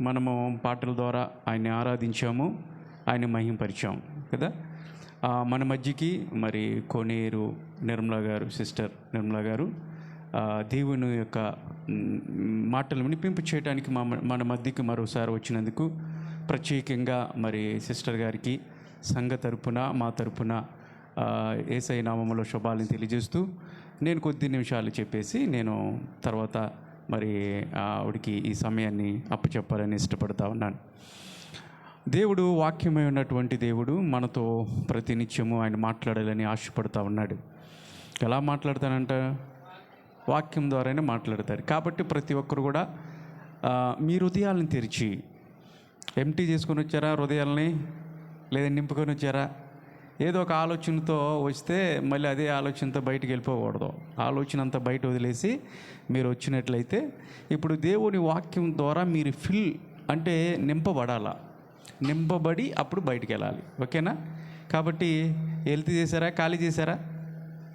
మనము పాటల ద్వారా ఆయన్ని ఆరాధించాము ఆయన మహింపరిచాము కదా? మన మధ్యకి మరి కోనేరు నిర్మలా గారు సిస్టర్ నిర్మలా గారు దేవుని యొక్క మాటలు వినిపింపు చేయడానికి మా మన మధ్యకి మరోసారి వచ్చినందుకు ప్రత్యేకంగా మరి సిస్టర్ గారికి సంఘ తరపున మా తరపున ఆ, ఏసై శుభాలను తెలియజేస్తూ నేను కొద్ది నిమిషాలు చెప్పేసి నేను తర్వాత మరి ఆవిడికి ఈ సమయాన్ని అప్పచెప్పాలని ఇష్టపడతా ఉన్నాను. దేవుడు వాక్యమై ఉన్నటువంటి దేవుడు మనతో ప్రతినిత్యము ఆయన మాట్లాడాలని ఆశపడతా ఉన్నాడు. ఎలా మాట్లాడతానంట వాక్యం ద్వారానే మాట్లాడతారు. కాబట్టి ప్రతి ఒక్కరు కూడా మీ హృదయాలను తెరిచి ఎంటీ చేసుకొని వచ్చారా హృదయాలని? లేదా నింపుకొని వచ్చారా? ఏదో ఒక ఆలోచనతో వస్తే మళ్ళీ అదే ఆలోచనతో బయటికి వెళ్ళిపోకూడదు. ఆలోచన అంతా బయట వదిలేసి మీరు వచ్చినట్లయితే ఇప్పుడు దేవుని వాక్యం ద్వారా మీరు ఫిల్ అంటే నింపబడాలా. నింపబడి అప్పుడు బయటికి వెళ్ళాలి. ఓకేనా? కాబట్టి హెల్త్ చేశారా? ఖాళీ చేశారా?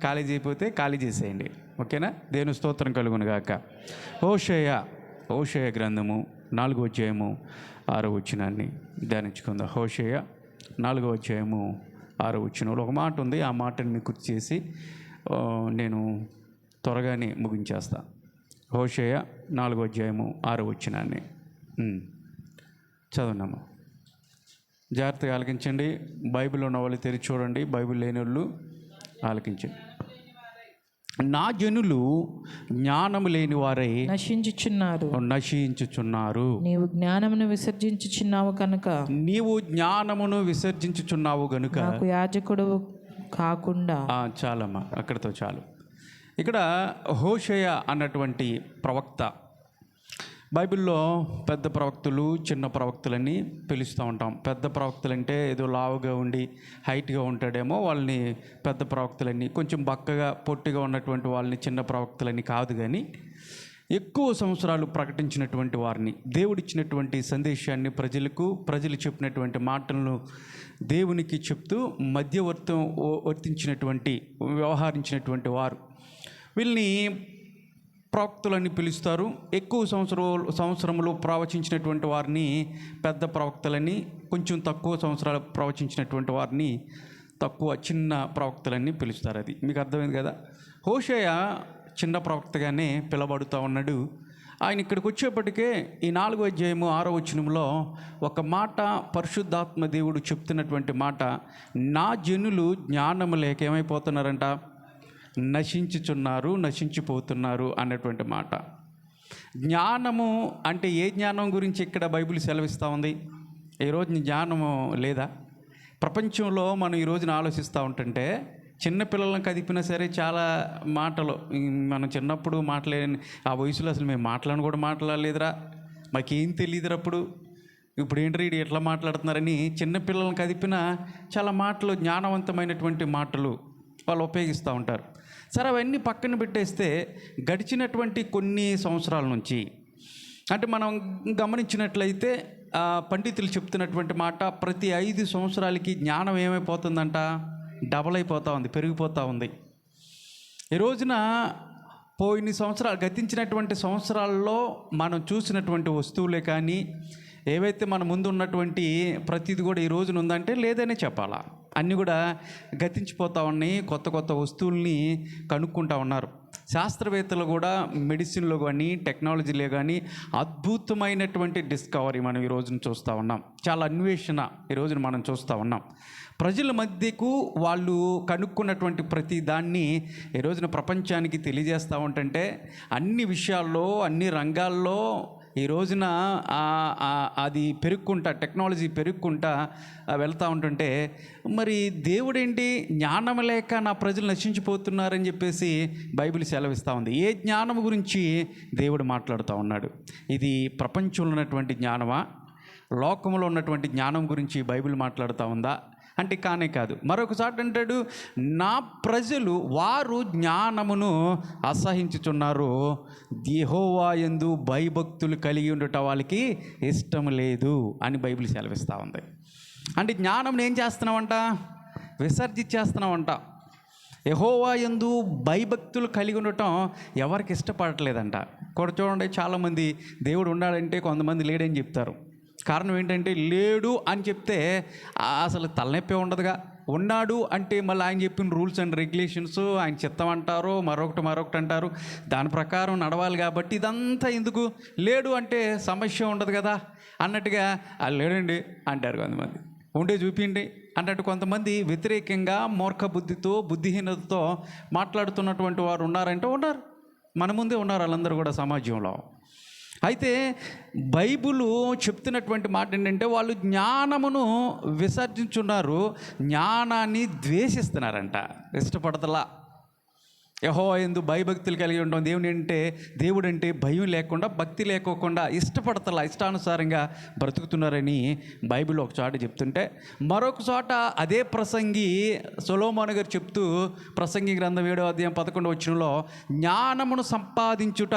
ఖాళీ చేయకపోతే ఖాళీ చేసేయండి. ఓకేనా? దేవుని స్తోత్రం కలుగును గాక. ఓషయ ఓషయ గ్రంథము నాలుగో అధ్యాయము ఆరో వచ్చినాన్ని ధ్యానించుకుందాం. హోషయ నాలుగో అధ్యాయము ఆరో వచ్చినంలో ఒక మాట ఉంది ఆ మాటని మీకు గుర్తు చేసి నేను త్వరగానే ముగించేస్తా. హోషేయ నాలుగో అధ్యాయము ఆరో వచ్చినాన్ని ఉమ్. జాగ్రత్తగా ఆలకించండి. బైబిల్ ఉన్న వాళ్ళు తెరిచి చూడండి. బైబిల్ లేని వాళ్ళు ఆలకించండి. నా జనులు జ్ఞానము లేని వారై నశించుచున్నారు నశించుచున్నారు. నీవు జ్ఞానమును విసర్జించుచున్నావు కనుక. నీవు జ్ఞానమును విసర్జించుచున్నావు గనుక. నాకు యాజకుడు కాకుండా. చాలమ్మా అక్కడితో చాలు. ఇక్కడ హోషయ అన్నటువంటి ప్రవక్త బైబిల్లో పెద్ద ప్రవక్తలు చిన్న ప్రవక్తలని పిలుస్తూ ఉంటాం. పెద్ద ప్రవక్తలు అంటే ఏదో లావుగా ఉండి హైట్గా ఉంటాడేమో వాళ్ళని పెద్ద ప్రవక్తలని కొంచెం బక్కగా పొట్టిగా ఉన్నటువంటి వాళ్ళని చిన్న ప్రవక్తలని కాదు కానీ ఎక్కువ సంవత్సరాలు ప్రకటించినటువంటి వారిని దేవుడిచ్చినటువంటి సందేశాన్ని ప్రజలకు ప్రజలు చెప్పినటువంటి మాటలను దేవునికి చెప్తూ మధ్యవర్తం ఓ- వర్తించినటువంటి వ్యవహరించినటువంటి వారు. వీళ్ళని ప్రవక్తలని పిలుస్తారు. ఎక్కువ సంవత్సరం సంవత్సరములు ప్రవచించినటువంటి వారిని పెద్ద ప్రవక్తలని కొంచెం తక్కువ సంవత్సరాలు ప్రవచించినటువంటి వారిని తక్కువ చిన్న ప్రవక్తలని పిలుస్తారు అది. మీకు అర్థమైంది కదా? హోషయ చిన్న ప్రవక్తగానే పిలబడుతూ ఉన్నాడు. ఆయన ఇక్కడికి వచ్చేప్పటికే ఈ నాలుగో అధ్యాయము ఆరో వచనంలో ఒక మాట పరిశుద్ధాత్మ దేవుడు చెప్తున్నటువంటి మాట నా జనులు జ్ఞానము లేక ఏమైపోతున్నారంట? నశించుచున్నారు నశించిపోతున్నారు అన్నటువంటి మాట. జ్ఞానము అంటే ఏ జ్ఞానం గురించి ఇక్కడ బైబిల్ సెలవిస్తూ ఉంది? ఈరోజు జ్ఞానము లేదా? ప్రపంచంలో మనం ఈ రోజున ఆలోచిస్తూ ఉంటుంటే చిన్నపిల్లలను కదిపినా సరే చాలా మాటలు మనం చిన్నప్పుడు మాట్లాడని ఆ వయసులో అసలు మేము మాట్లాడని కూడా మాట్లాడలేదురా. మాకేం తెలియదురా అప్పుడు? ఇప్పుడు ఏంటి వీడు ఎట్లా మాట్లాడుతున్నారని చిన్నపిల్లలను కదిపిన చాలా మాటలు జ్ఞానవంతమైనటువంటి మాటలు వాళ్ళు ఉపయోగిస్తూ ఉంటారు. సరే అవన్నీ పక్కన పెట్టేస్తే గడిచినటువంటి కొన్ని సంవత్సరాల నుంచి అంటే మనం గమనించినట్లయితే పండితులు చెప్తున్నటువంటి మాట ప్రతి ఐదు సంవత్సరాలకి జ్ఞానం ఏమైపోతుందంట? డబల్ అయిపోతూ ఉంది పెరిగిపోతూ ఉంది. ఈ రోజున పోయిన సంవత్సరాలు గతించినటువంటి సంవత్సరాల్లో మనం చూసినటువంటి వస్తువులే కానీ ఏవైతే మన ముందు ఉన్నటువంటి ప్రతిది కూడా ఈ రోజున ఉందంటే లేదనే చెప్పాలా. అన్నీ కూడా గతించిపోతూ ఉన్నాయి కొత్త కొత్త వస్తువుల్ని కనుక్కుంటా ఉన్నారు. శాస్త్రవేత్తలు కూడా మెడిసిన్లో కానీ టెక్నాలజీలో కానీ అద్భుతమైనటువంటి డిస్కవరీ మనం ఈ రోజున చూస్తూ ఉన్నాం. చాలా అన్వేషణ ఈ రోజున మనం చూస్తూ ఉన్నాం. ప్రజల మధ్యకు వాళ్ళు కనుక్కున్నటువంటి ప్రతి దాన్ని ఈ రోజున ప్రపంచానికి తెలియజేస్తూ ఉంటుంటే అన్ని విషయాల్లో అన్ని రంగాల్లో ఈ రోజున అది పెరుక్కుంటా టెక్నాలజీ పెరుక్కుంటా వెళ్తూ ఉంటుంటే మరి దేవుడేంటి జ్ఞానం లేక నా ప్రజలు నశించిపోతున్నారని చెప్పేసి బైబిల్ సెలవిస్తూ ఉంది. ఏ జ్ఞానం గురించి దేవుడు మాట్లాడుతూ ఉన్నాడు? ఇది ప్రపంచంలో ఉన్నటువంటి జ్ఞానమా? లోకంలో ఉన్నటువంటి జ్ఞానం గురించి బైబిల్ మాట్లాడుతూ ఉందా? అంటే కానే కాదు. మరొకసారి అంటాడు నా ప్రజలు వారు జ్ఞానమును అసహించుచున్నారు. యెహోవా ఎందు భయభక్తులు కలిగి ఉండటం వాళ్ళకి ఇష్టం లేదు అని బైబిల్ సెలవిస్తూ ఉంది. అంటే జ్ఞానం ఏం చేస్తున్నామంట విసర్జించేస్తున్నామంట యహోవా ఎందు భయభక్తులు కలిగి ఉండటం ఎవరికి ఇష్టపడట్లేదంట. కూడా చూడండి చాలామంది దేవుడు ఉండాలంటే కొంతమంది లేడని చెప్తారు. కారణం ఏంటంటే లేడు అని చెప్తే అసలు తలనొప్పి ఉండదుగా. ఉన్నాడు అంటే మళ్ళీ ఆయన చెప్పిన రూల్స్ అండ్ రెగ్యులేషన్స్ ఆయన చిత్తం అంటారు మరొకటి మరొకటి అంటారు. దాని ప్రకారం నడవాలి కాబట్టి ఇదంతా ఎందుకు? లేడు అంటే సమస్య ఉండదు కదా అన్నట్టుగా "ఆ, లేడండి అంటారు కొంతమంది. ఉండే చూపిండి అన్నట్టు కొంతమంది వ్యతిరేకంగా మూర్ఖ బుద్ధితో బుద్ధిహీనతతో మాట్లాడుతున్నటువంటి వారు ఉన్నారంటే ఉన్నారు. మన ముందే ఉన్నారు వాళ్ళందరూ కూడా సమాజంలో. అయితే బైబులు చెప్తున్నటువంటి మాట ఏంటంటే వాళ్ళు జ్ఞానమును విసర్జించున్నారు జ్ఞానాన్ని ద్వేషిస్తున్నారంట. ఇష్టపడతలా. యహో ఎందు భయభక్తులు కలిగి ఉండడం దేవుని అంటే దేవుడు అంటే భయం లేకుండా భక్తి లేకోకుండా ఇష్టపడతల ఇష్టానుసారంగా బ్రతుకుతున్నారని బైబిల్ ఒక చోట చెప్తుంటే మరొక చోట అదే ప్రసంగి సొలోమోన్ గారు చెప్తూ ప్రసంగి గ్రంథం ఏడో అధ్యాయం పదకొండు వచ్చినలో జ్ఞానమును సంపాదించుట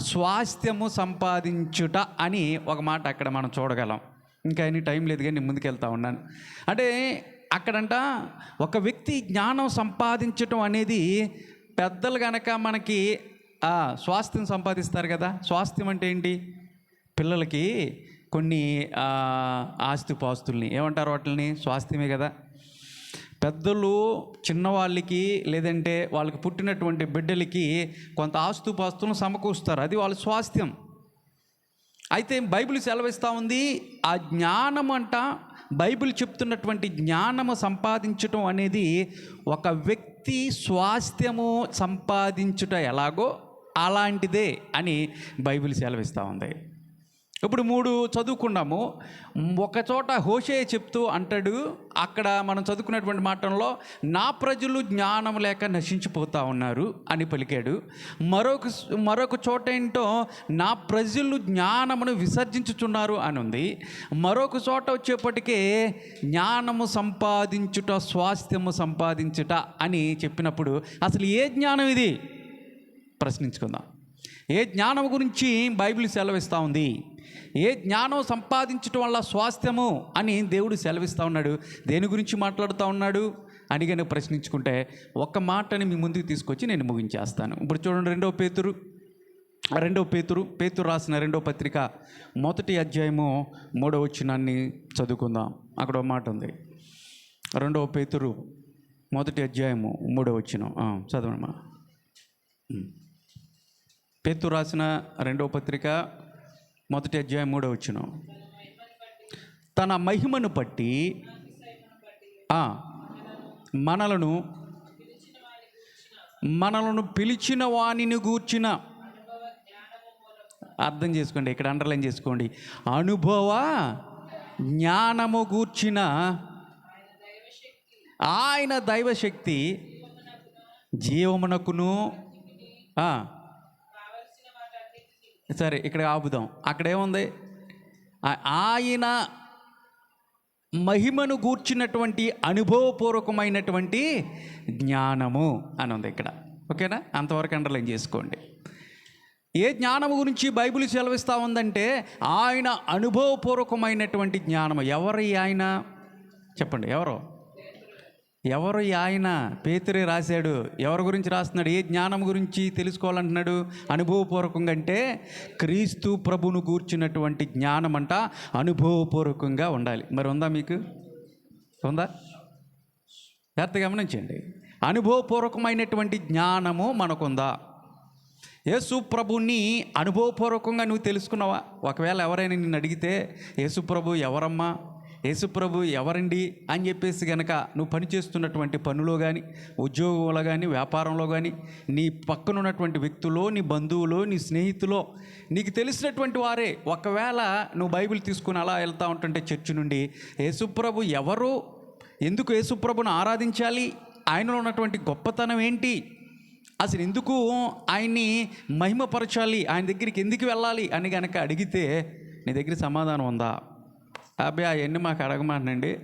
స్వాస్థ్యము సంపాదించుట అని ఒక మాట అక్కడ మనం చూడగలం. ఇంకా ఎన్ని టైం లేదు కానీ నేను ముందుకెళ్తా ఉన్నాను. అంటే అక్కడంట ఒక వ్యక్తి జ్ఞానం సంపాదించటం అనేది పెద్దలు కనుక మనకి స్వాస్థ్యం సంపాదిస్తారు కదా. స్వాస్థ్యం అంటే ఏంటి? పిల్లలకి కొన్ని ఆస్తిపాస్తుల్ని. ఆస్తి పాస్తుల్ని ఏమంటారు వాటిని స్వాస్థ్యమే కదా. పెద్దలు చిన్నవాళ్ళకి లేదంటే వాళ్ళకి పుట్టినటువంటి బిడ్డలకి కొంత ఆస్తుపాస్తులను సమకూరుస్తారు. అది వాళ్ళ స్వాస్థ్యం. అయితే బైబిల్ సెలవిస్తూ ఉంది ఆ జ్ఞానం అంట బైబిల్ చెప్తున్నటువంటి జ్ఞానము సంపాదించటం అనేది ఒక వ్యక్తి స్వాస్థ్యము సంపాదించుట ఎలాగో అలాంటిదే అని బైబిల్ సెలవిస్తూ ఉంది. ఇప్పుడు మూడు చదువుకున్నాము. ఒకచోట హోషే చెప్తూ అంటాడు అక్కడ మనం చదువుకున్నటువంటి మాటల్లో నా ప్రజలు జ్ఞానం లేక నశించిపోతా ఉన్నారు అని పలికాడు. మరొక మరొక చోట ఏంటో నా ప్రజలు జ్ఞానమును విసర్జించుచున్నారు అని ఉంది. మరొక చోట వచ్చేప్పటికే జ్ఞానము సంపాదించుట స్వాస్థ్యము సంపాదించుట అని చెప్పినప్పుడు అసలు ఏ జ్ఞానం ఇది? ప్రశ్నించుకుందాం. ఏ జ్ఞానం గురించి బైబిల్ సెలవిస్తూ ఉంది? ఏ జ్ఞానం సంపాదించటం వల్ల స్వాస్థ్యము అని దేవుడు సెలవిస్తూ ఉన్నాడు. దేని గురించి మాట్లాడుతూ ఉన్నాడు? అని కనుక ప్రశ్నించుకుంటే ఒక్క మాటని మీ ముందుకు తీసుకొచ్చి నేను ముగించేస్తాను. ఇప్పుడు చూడండి రెండవ పేతురు. రెండవ పేతురు పేతురు రాసిన రెండో పత్రిక మొదటి అధ్యాయము మూడవ వచ్చినాన్ని చదువుకుందాం. అక్కడ ఒక మాట ఉంది. రెండవ పేతురు మొదటి అధ్యాయము మూడో వచ్చిన చదవమ్మా పేతు రాసిన రెండవ పత్రిక మొదటి అధ్యాయం మూడో వచ్చిన. తన మహిమను బట్టి మనలను మనలను పిలిచిన వాణిని గూర్చిన. అర్థం చేసుకోండి ఇక్కడ అండర్లైన్ చేసుకోండి. అనుభవ జ్ఞానము గూర్చిన. ఆయన దైవశక్తి జీవమునకును సరే ఇక్కడ ఆపుదాం. అక్కడేముంది? ఆయన మహిమను గూర్చినటువంటి అనుభవపూర్వకమైనటువంటి జ్ఞానము అని ఉంది ఇక్కడ. ఓకేనా? అంతవరకు అండర్లైన్ చేసుకోండి. ఏ జ్ఞానము గురించి బైబిల్ సెలవిస్తూ ఉందంటే ఆయన అనుభవపూర్వకమైనటువంటి జ్ఞానము. ఎవరి ఆయన? చెప్పండి ఎవరో? ఎవరు ఆయన? పేతురే రాశాడు. ఎవరి గురించి రాస్తున్నాడు? ఏ జ్ఞానం గురించి తెలుసుకోవాలంటున్నాడు? అనుభవపూర్వకంగా అంటే క్రీస్తు ప్రభును కూర్చున్నటువంటి జ్ఞానం అంట అనుభవపూర్వకంగా ఉండాలి. మరి ఉందా మీకు? ఉందా? జాగ్రత్త గమనించండి. అనుభవపూర్వకమైనటువంటి జ్ఞానము మనకుందా? యేసు ప్రభుని అనుభవపూర్వకంగా నువ్వు తెలుసుకున్నావా? ఒకవేళ ఎవరైనా నిన్ను అడిగితే యేసు ప్రభు ఎవరమ్మా? యేసుప్రభు ఎవరండి అని చెప్పేసి గనక నువ్వు పనిచేస్తున్నటువంటి పనులో కానీ ఉద్యోగంలో కానీ వ్యాపారంలో కానీ నీ పక్కన ఉన్నటువంటి వ్యక్తులో నీ బంధువులో నీ స్నేహితులో నీకు తెలిసినటువంటి వారే ఒకవేళ నువ్వు బైబిల్ తీసుకుని అలా వెళ్తూ ఉంటుంటే చర్చి నుండి యేసుప్రభు ఎవరు? ఎందుకు యేసుప్రభును ఆరాధించాలి? ఆయనలో ఉన్నటువంటి గొప్పతనం ఏంటి? అసలు ఎందుకు ఆయన్ని మహిమపరచాలి? ఆయన దగ్గరికి ఎందుకు వెళ్ళాలి? అని కనుక అడిగితే నీ దగ్గర సమాధానం ఉందా? అబ్బాయి అవన్నీ మాకు అడగమానండి.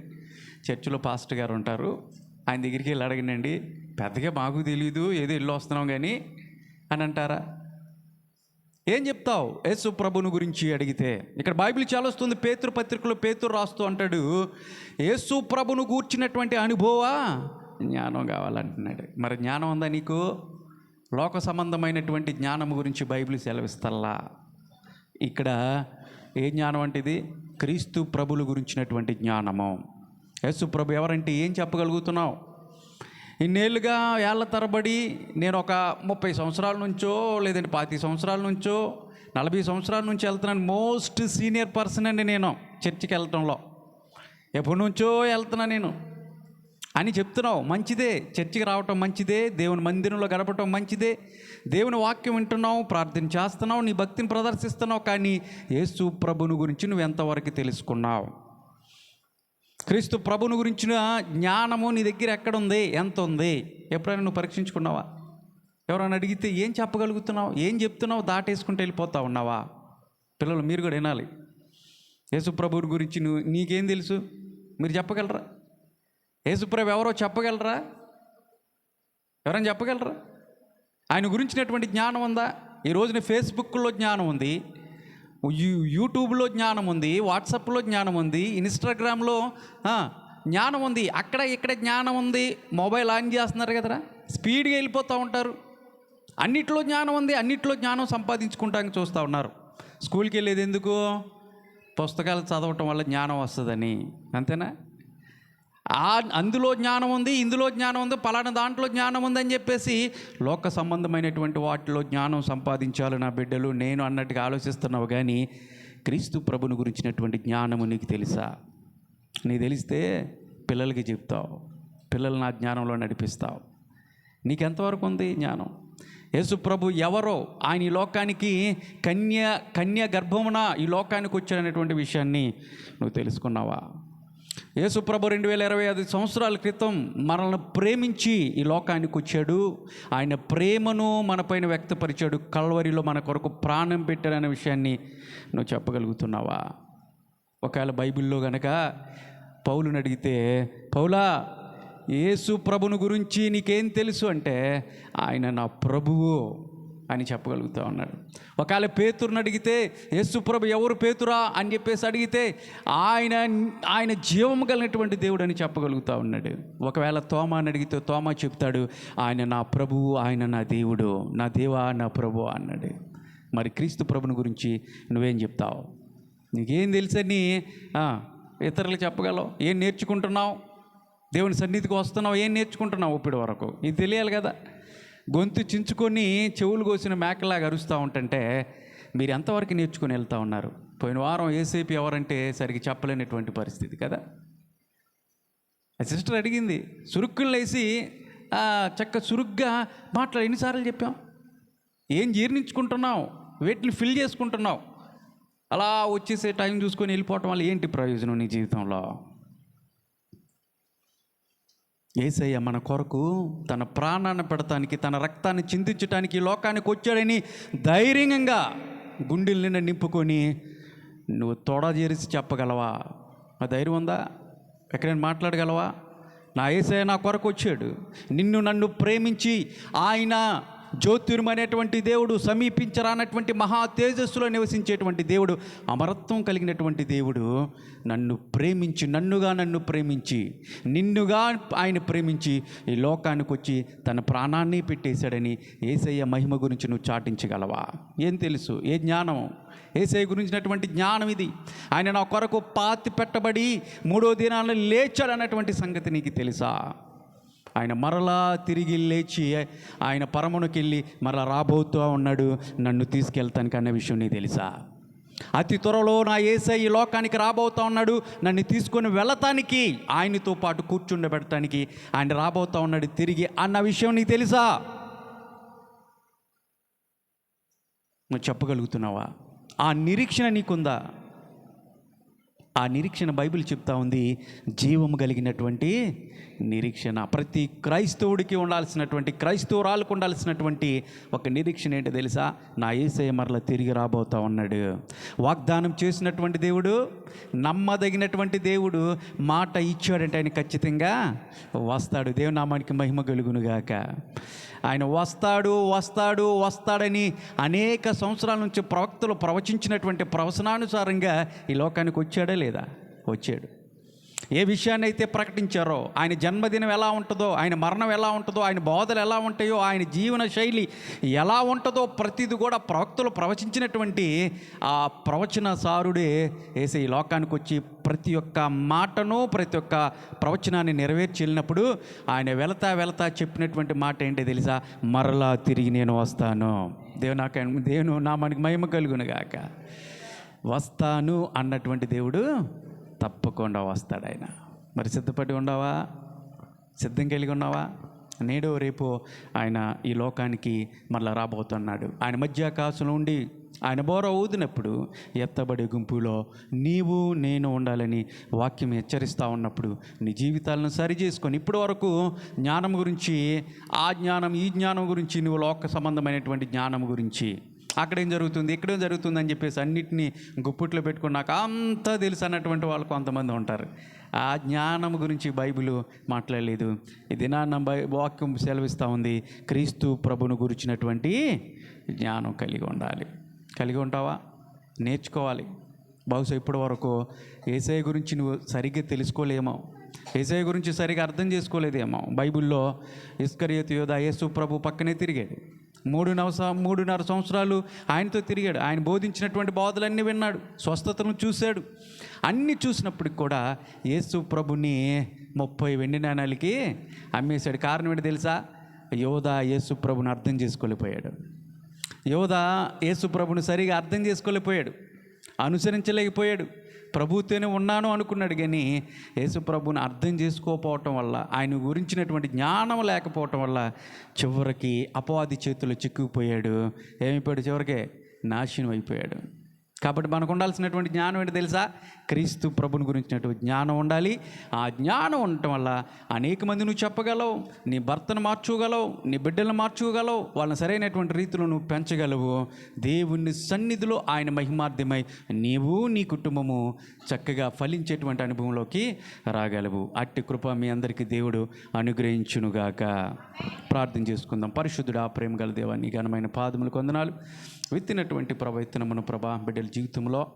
చర్చిలో పాస్టర్ గారు ఉంటారు. ఆయన దగ్గరికి వెళ్ళి అడగనండి పెద్దగా మాకు తెలియదు ఏదో ఇల్లు వస్తున్నాం కానీ అని అంటారా. ఏం చెప్తావు? యేసు ప్రభుని గురించి అడిగితే. ఇక్కడ బైబిల్ చాలా వస్తుంది. పేతురు పత్రికలో పేతురు రాస్తూ అంటాడు యేసు ప్రభును గూర్చినటువంటి అనుభవ జ్ఞానం కావాలంటున్నాడు. మరి జ్ఞానం ఉందా నీకు? లోక సంబంధమైనటువంటి జ్ఞానం గురించి బైబిల్ సెలవిస్తల్లా. ఇక్కడ ఏ జ్ఞానం అంటే ఇది? క్రీస్తు ప్రభుల గురించినటువంటి జ్ఞానము. యేసు ప్రభు ఎవరంటే ఏం చెప్పగలుగుతున్నావు? ఇన్నేళ్ళుగా ఏళ్ళ తరబడి నేను ఒక ముప్పై సంవత్సరాల నుంచో లేదంటే పాతి సంవత్సరాల నుంచో నలభై సంవత్సరాల నుంచి వెళ్తున్నాను. మోస్ట్ సీనియర్ పర్సన్ అండి నేను చర్చికి వెళ్ళటంలో. ఎప్పటి నుంచో వెళ్తున్నా నేను. అని చెప్తున్నావు. మంచిదే. చర్చికి రావటం మంచిదే. దేవుని మందిరంలో గడపటం మంచిదే. దేవుని వాక్యం వింటున్నావు ప్రార్థన చేస్తున్నావు నీ భక్తిని ప్రదర్శిస్తున్నావు కానీ యేసు ప్రభుని గురించి నువ్వు ఎంతవరకు తెలుసుకున్నావు? క్రీస్తు ప్రభుని గురించిన జ్ఞానము నీ దగ్గర ఎక్కడ ఉంది ఎంత ఉంది ఎప్పుడైనా నువ్వు పరీక్షించుకున్నావా? ఎవరైనా అడిగితే ఏం చెప్పగలుగుతున్నావు? ఏం చెప్తున్నావు? దాటేసుకుంటూ వెళ్ళిపోతా ఉన్నావా? పిల్లలు మీరు కూడా వినాలి. యేసు ప్రభువుని గురించి నువ్వు నీకేం తెలుసు? మీరు చెప్పగలరా? యేసుప్రభు ఎవరో చెప్పగలరా? ఎవరైనా చెప్పగలరా? ఆయన గురించినటువంటి జ్ఞానం ఉందా? ఈ రోజున ఫేస్బుక్లో జ్ఞానం ఉంది యూ- యూట్యూబ్లో జ్ఞానం ఉంది వాట్సాప్లో జ్ఞానం ఉంది ఇన్స్టాగ్రామ్లో జ్ఞానం ఉంది. అక్కడ ఇక్కడ జ్ఞానం ఉంది. మొబైల్ ఆన్ చేస్తున్నారు కదరా? స్పీడ్గా వెళ్ళిపోతూ ఉంటారు. అన్నిట్లో జ్ఞానం ఉంది అన్నిట్లో జ్ఞానం సంపాదించుకుంటానికి చూస్తూ ఉన్నారు. స్కూల్కి వెళ్ళేది ఎందుకు? పుస్తకాలు చదవటం వల్ల జ్ఞానం వస్తుందని. అంతేనా? అందులో జ్ఞానం ఉంది ఇందులో జ్ఞానం ఉంది పలానా దాంట్లో జ్ఞానం ఉందని చెప్పేసి లోక సంబంధమైనటువంటి వాటిలో జ్ఞానం సంపాదించాలి నా బిడ్డలు నేను అన్నట్టుగా ఆలోచిస్తున్నావు కానీ క్రీస్తు ప్రభుని గురించినటువంటి జ్ఞానము నీకు తెలుసా? నీ తెలిస్తే పిల్లలకి చెప్తావు పిల్లలు నా జ్ఞానంలో నడిపిస్తావు. నీకు ఎంతవరకు ఉంది జ్ఞానం? యేసుప్రభు ఎవరో ఆయన ఈ లోకానికి కన్య కన్య గర్భమున ఈ లోకానికి వచ్చాడనేటువంటి విషయాన్ని నువ్వు తెలుసుకున్నావా? యేసుప్రభు రెండు వేల ఇరవై ఐదు సంవత్సరాల క్రితం మనల్ని ప్రేమించి ఈ లోకానికి వచ్చాడు. ఆయన ప్రేమను మనపైన వ్యక్తపరిచాడు. కల్వరిలో మన కొరకు ప్రాణం పెట్టాడనే విషయాన్ని నువ్వు చెప్పగలుగుతున్నావా? ఒకవేళ బైబిల్లో గనక పౌలుని అడిగితే పౌలా యేసు ప్రభుని గురించి నీకేం తెలుసు? అంటే ఆయన నా ప్రభువు. అని చెప్పగలుగుతా ఉన్నాడు. ఒకవేళ పేతురుని అడిగితే యేసు ప్రభు ఎవరు పేతురా? అని చెప్పేసి అడిగితే ఆయన ఆయన జీవం కలిగినటువంటి దేవుడు అని చెప్పగలుగుతా ఉన్నాడు. ఒకవేళ తోమాని అడిగితే తోమా చెప్తాడు ఆయన నా ప్రభువు ఆయన నా దేవుడు నా దేవా నా ప్రభు అన్నాడు. మరి క్రీస్తు ప్రభుని గురించి నువ్వేం చెప్తావు? నీకేం తెలుసని ఇతరులు చెప్పగలవు? ఏం నేర్చుకుంటున్నావు? దేవుని సన్నిధికి వస్తున్నావు? ఏం నేర్చుకుంటున్నావు? ఇప్పటి వరకు. ఇది తెలియాలి కదా. గొంతు చించుకొని చెవులు కోసిన మేకలాగా అరుస్తూ ఉంటుంటే మీరు ఎంతవరకు నేర్చుకొని వెళ్తూ ఉన్నారు? పోయిన వారం ఏసీపీ ఎవరంటే సరిగ్గా చెప్పలేనటువంటి పరిస్థితి కదా? ఆ సిస్టర్ అడిగింది సురుక్కులు వేసి చక్క చురుగ్గా మాట్లాడి ఎన్నిసార్లు చెప్పాం? ఏం జీర్ణించుకుంటున్నావు? వీటిని ఫిల్ చేసుకుంటున్నావు? అలా వచ్చేసే టైం చూసుకొని వెళ్ళిపోవటం వల్ల ఏంటి ప్రయోజనం నీ జీవితంలో? ఏసయ్య మన కొరకు తన ప్రాణాన్ని పెడతానికి తన రక్తాన్ని చిందించడానికి ఈ లోకానికి వచ్చాడని ధైర్యంగా గుండెల నిండా నింపుకొని నువ్వు తొడ చేరిసి చెప్పగలవా? ఆ ధైర్యం ఉందా? ఎక్కడైనా మాట్లాడగలవా? నా ఏసయ్య నా కొరకు వచ్చాడు. నిన్ను నన్ను ప్రేమించి ఆయన జ్యోతిర్మనేటువంటి దేవుడు సమీపించరానటువంటి మహా తేజస్సులో నివసించేటువంటి దేవుడు అమరత్వం కలిగినటువంటి దేవుడు నన్ను ప్రేమించి నన్నుగా నన్ను ప్రేమించి నిన్నుగా ఆయన ప్రేమించి ఈ లోకానికి వచ్చి తన ప్రాణాన్ని పెట్టేశాడని ఏసయ్య మహిమ గురించి నువ్వు చాటించగలవా? ఏం తెలుసు? ఏ జ్ఞానం ఏసై గురించినటువంటి జ్ఞానం ఇది. ఆయన నా కొరకు పాతి పెట్టబడి మూడో దినాలను లేచాడన్నటువంటి సంగతి నీకు తెలుసా? ఆయన మరలా తిరిగి లేచి ఆయన పరమునకి వెళ్ళి మరలా రాబోతూ ఉన్నాడు నన్ను తీసుకెళ్తానికి అన్న విషయం నీకు తెలుసా? అతి త్వరలో నా ఏసై ఈ లోకానికి రాబోతా ఉన్నాడు నన్ను తీసుకొని వెళ్ళటానికి ఆయనతో పాటు కూర్చుండబెడటానికి ఆయన రాబోతా ఉన్నాడు తిరిగి అన్న విషయం నీకు తెలుసా? నువ్వు చెప్పగలుగుతున్నావా? ఆ నిరీక్షణ నీకుందా? ఆ నిరీక్షణ బైబిల్ చెప్తా ఉంది జీవము కలిగినటువంటి నిరీక్షణ. ప్రతి క్రైస్తవుడికి ఉండాల్సినటువంటి క్రైస్తవురాలకు ఉండాల్సినటువంటి ఒక నిరీక్షణ ఏంటో తెలుసా? నా ఏసయ్య మరల తిరిగి రాబోతా ఉన్నాడు. వాగ్దానం చేసినటువంటి దేవుడు నమ్మదగినటువంటి దేవుడు మాట ఇచ్చాడంటే ఆయన ఖచ్చితంగా వస్తాడు. దేవునామానికి మహిమ కలుగునుగాక. ఆయన వస్తాడు వస్తాడు వస్తాడని అనేక సంవత్సరాల నుంచి ప్రవక్తలు ప్రవచించినటువంటి ప్రవచనానుసారంగా ఈ లోకానికి వచ్చాడా లేదా? వచ్చాడు. ఏ విషయాన్ని అయితే ప్రకటించారో ఆయన జన్మదినం ఎలా ఉంటుందో ఆయన మరణం ఎలా ఉంటుందో ఆయన బోధలు ఎలా ఉంటాయో ఆయన జీవన శైలి ఎలా ఉంటుందో ప్రతిది కూడా ప్రవక్తలు ప్రవచించినటువంటి ఆ ప్రవచన సారుడే వేసే ఈ లోకానికి వచ్చి ప్రతి ఒక్క మాటను ప్రతి ఒక్క ప్రవచనాన్ని నెరవేర్చి వెళ్ళినప్పుడు ఆయన వెళతా వెళతా చెప్పినటువంటి మాట ఏంటో తెలుసా? మరలా తిరిగి నేను వస్తాను. దేవుని నాకు దేవుని నా మనకి మహిమ కలుగునుగాక వస్తాను అన్నటువంటి దేవుడు తప్పకుండా వస్తాడు ఆయన. మరి సిద్ధపడి ఉండవా? సిద్ధం కలిగి ఉన్నావా? నేడు రేపు ఆయన ఈ లోకానికి మళ్ళా రాబోతున్నాడు. ఆయన మధ్యాకాశంలో ఉండి ఆయన బోర ఊదినప్పుడు ఎత్తబడే గుంపులో నీవు నేను ఉండాలని వాక్యం హెచ్చరిస్తూ ఉన్నప్పుడు నీ జీవితాలను సరి చేసుకొని ఇప్పటి వరకు జ్ఞానం గురించి ఆ జ్ఞానం ఈ జ్ఞానం గురించి నువ్వు లోక సంబంధమైనటువంటి జ్ఞానం గురించి అక్కడేం జరుగుతుంది ఇక్కడేం జరుగుతుంది అని చెప్పేసి అన్నిటినీ గుప్పుట్లో పెట్టుకుని నాకు అంతా తెలుసు అన్నటువంటి వాళ్ళు కొంతమంది ఉంటారు. ఆ జ్ఞానం గురించి బైబిల్ మాట్లాడలేదు. ఇది నాన్న బై వాక్యం సెలవిస్తూ ఉంది. క్రీస్తు ప్రభును గురించినటువంటి జ్ఞానం కలిగి ఉండాలి. కలిగి ఉంటావా? నేర్చుకోవాలి. బహుశా ఇప్పటి వరకు ఏసఐ గురించి నువ్వు సరిగ్గా తెలుసుకోలేమో. ఏసఐ గురించి సరిగ్గా అర్థం చేసుకోలేదేమో. బైబిల్లో ఇస్కరియత్ యోధ యేసు ప్రభు పక్కనే తిరిగాడు మూడు నవస మూడున్నర సంవత్సరాలు ఆయనతో తిరిగాడు. ఆయన బోధించినటువంటి బోధలన్నీ విన్నాడు. స్వస్థతను చూశాడు. అన్నీ చూసినప్పటికి కూడా యేసు ప్రభుని ముప్పై వెండి నాణాలకి అమ్మేశాడు. కారణం ఏంటి తెలుసా? యోధ యేసు ప్రభుని అర్థం చేసుకోలేకపోయాడు. యోధ యేసు ప్రభుని సరిగా అర్థం చేసుకోలేకపోయాడు. అనుసరించలేకపోయాడు. ప్రభుతోనే ఉన్నాను అనుకున్నాడు కానీ యేసు ప్రభుని అర్థం చేసుకోకపోవటం వల్ల ఆయన గురించినటువంటి జ్ఞానం లేకపోవటం వల్ల చివరికి అపవాది చేతులు చిక్కుకుపోయాడు. ఏమైపోయాడు చివరికి? నాశనం అయిపోయాడు. కాబట్టి మనకు ఉండాల్సినటువంటి జ్ఞానం ఏంటి తెలుసా? క్రీస్తు ప్రభుని గురించినటువంటి జ్ఞానం ఉండాలి. ఆ జ్ఞానం ఉండటం వల్ల అనేక మంది నువ్వు చెప్పగలవు నీ భర్తను మార్చుకోగలవు నీ బిడ్డలను మార్చుకోగలవు వాళ్ళని సరైనటువంటి రీతిలో నువ్వు పెంచగలవు. దేవుని సన్నిధిలో ఆయన మహిమార్థమై నీవు నీ కుటుంబము చక్కగా ఫలించేటువంటి అనుభవంలోకి రాగలవు. అట్టి కృప మీ అందరికీ దేవుడు అనుగ్రహించునుగాక. ప్రార్థన చేసుకుందాం. పరిశుద్ధుడా ప్రేమ గల దేవాన్ని ఘనమైన పాదములు కొందనాలు విత్తినటువంటి ప్రభ విత్తనమును ప్రభా బిడ్డల జీవితంలో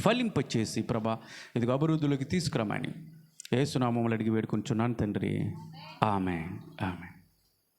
ఫలింపచేసి ప్రభా ఇది అభివృద్ధిలోకి తీసుకురామని ఏసునామములు అడిగి వేడుకుంటున్నాను తండ్రి. ఆమె ఆమె